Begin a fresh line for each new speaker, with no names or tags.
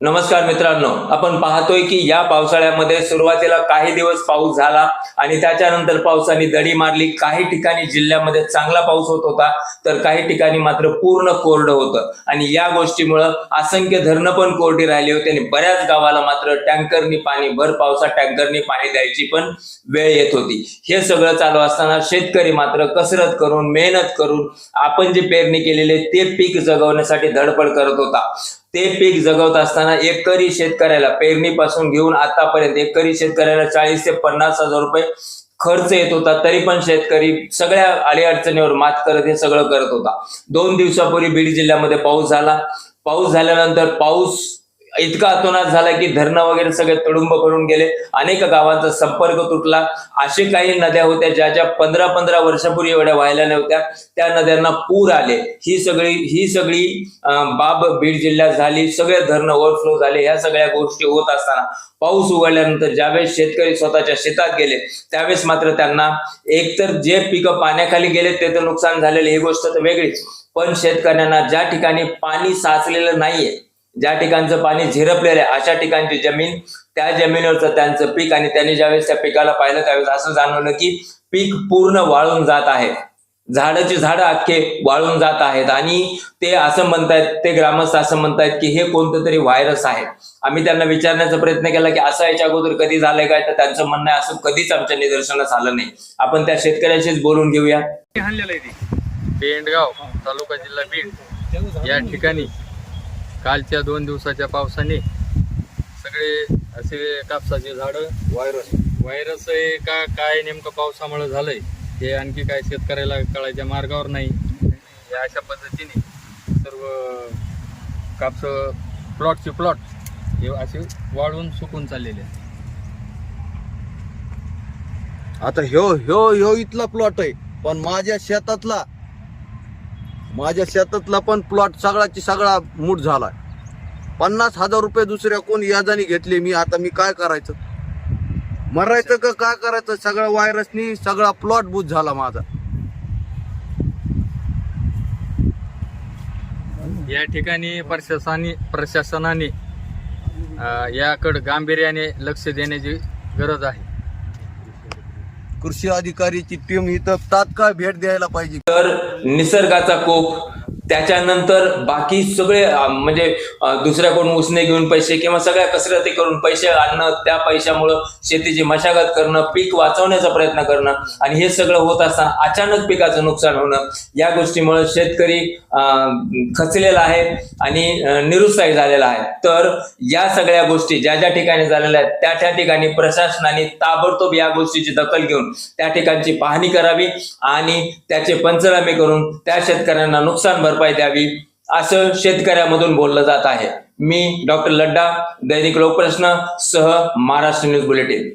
नमस्कार मित्रांनो आपण पाहतोय की या पावसाळ्यामध्ये सुरुवातीला काही दिवस पाऊस झाला आणि त्याच्यानंतर पावसाने दडी मारली. काही ठिकाणी जिल्ह्यामध्ये चांगला पाऊस होत होता तर काही ठिकाणी मात्र पूर्ण कोरडं होतं. आणि या गोष्टीमुळं असंख्य धरणं पण कोरडी राहिली होती आणि बऱ्याच गावाला मात्र टँकरनी पाणी भर पावसात टँकरनी पाणी द्यायची पण वेळ येत होती. हे सगळं चालू असताना शेतकरी मात्र कसरत करून मेहनत करून आपण जे पेरणी केलेले ते पीक जगवण्यासाठी धडपड करत होता. ते पीक जगवत असताना एकरी शेतकऱ्याला पेरणीपासून घेऊन आतापर्यंत एकरी शेतकऱ्याला चाळीस ते पन्नास हजार रुपये खर्च येत होता. तरी पण शेतकरी सगळ्या अडीअडचणीवर मात करत हे सगळं करत होता. दोन दिवसापूर्वी बीड जिल्ह्यामध्ये पाऊस झाला. पाऊस झाल्यानंतर पाऊस इतका अतोनात झाला की धरणं वगैरे सगळे तडुंब करून गेले. अनेक गावांचा संपर्क तुटला. असे काही नद्या होत्या ज्या ज्या पंधरा पंधरा वर्षापूर्वी एवढ्या व्हायला नव्हत्या. त्या नद्यांना पूर आले. ही सगळी ही सगळी बाब बीड जिल्ह्यात झाली. सगळे धरणं ओव्हरफ्लो झाले. ह्या सगळ्या गोष्टी होत असताना पाऊस उघडल्यानंतर ज्यावेळेस शेतकरी स्वतःच्या शेतात गेले त्यावेळेस मात्र त्यांना एकतर जे पिकं पाण्याखाली गेले ते तर नुकसान झालेले ही गोष्ट तर वेगळीच. पण शेतकऱ्यांना ज्या ठिकाणी पाणी साचलेलं नाहीये ज्या ठिकाणचं पाणी झिरपलेलं आहे अशा ठिकाणची जमीन त्या जमिनीवरचं त्यांचं पीक आणि त्यांनी ज्यावेळेस त्या पिकाला पाहिलं त्यावेळेस असं जाणवलं की पीक पूर्ण वाळून जात आहे. झाडाची झाडं अख्खे वाळून जात आहेत आणि ते असं म्हणतायत ते ग्रामस्थ असं म्हणतायत की हे कोणतं तरी व्हायरस आहे. आम्ही त्यांना विचारण्याचा प्रयत्न केला की असं याच्या अगोदर कधी झालंय काय? तर त्यांचं म्हणणं आहे असं कधीच आमच्या निदर्शनास आलं नाही. आपण त्या शेतकऱ्याशीच बोलून घेऊया.
हाणलेलं आहे ते. पेंडगाव तालुका जिल्हा बीड. या ठिकाणी कालच्या दोन दिवसाच्या पावसाने सगळे असे कापसाचे झाडं व्हायरस. व्हायरस आहे का काय नेमकं पावसामुळे झालंय हे आणखी काय शेतकऱ्याला कळायच्या मार्गावर नाही. या अशा पद्धतीने सर्व कापस प्लॉटचे प्लॉट हे असे वाळून सुकून चाललेले आहेत.
आता ह्यो ह्यो ह्यो इथला प्लॉट आहे पण माझ्या शेतातला माझ्या शेतातला पण प्लॉट सगळाची सगळा मूठ झाला पन्नास हजार रुपये दुसऱ्या कोण याजाने घेतले मी आता मी काय करायचं? मरायचं का काय करायचं? सगळं व्हायरसनी सगळा प्लॉट बुज झाला माझा.
या ठिकाणी प्रशासनाने प्रशासनाने याकडे गांभीर्याने लक्ष देण्याची गरज आहे.
कृषी अधिकारीची टीम इथं तात्काळ भेट द्यायला पाहिजे.
तर निसर्गाचा कोप त्याच्यानंतर बाकी सगळे म्हणजे दुसऱ्याकडून उसने घेऊन पैसे किंवा सगळ्या कसरती करून पैसे आणणं त्या पैशामुळं शेतीची मशागत करणं पीक वाचवण्याचा प्रयत्न करणं आणि हे सगळं होत असताना अचानक पिकाचं नुकसान होणं या गोष्टीमुळे शेतकरी खचलेला आहे आणि निरुत्साही झालेला आहे. तर या सगळ्या गोष्टी ज्या ज्या ठिकाणी झालेल्या आहेत त्या त्या ठिकाणी प्रशासनाने ताबडतोब या गोष्टीची दखल घेऊन त्या ठिकाणची पाहणी करावी आणि त्याचे पंचनामे करून त्या शेतकऱ्यांना नुकसान भरपाई द्यावी असं शेतकऱ्यामधून बोललं जात आहे. मी डॉक्टर लड्डा दैनिक लोकप्रश्न सह महाराष्ट्र न्यूज बुलेटिन.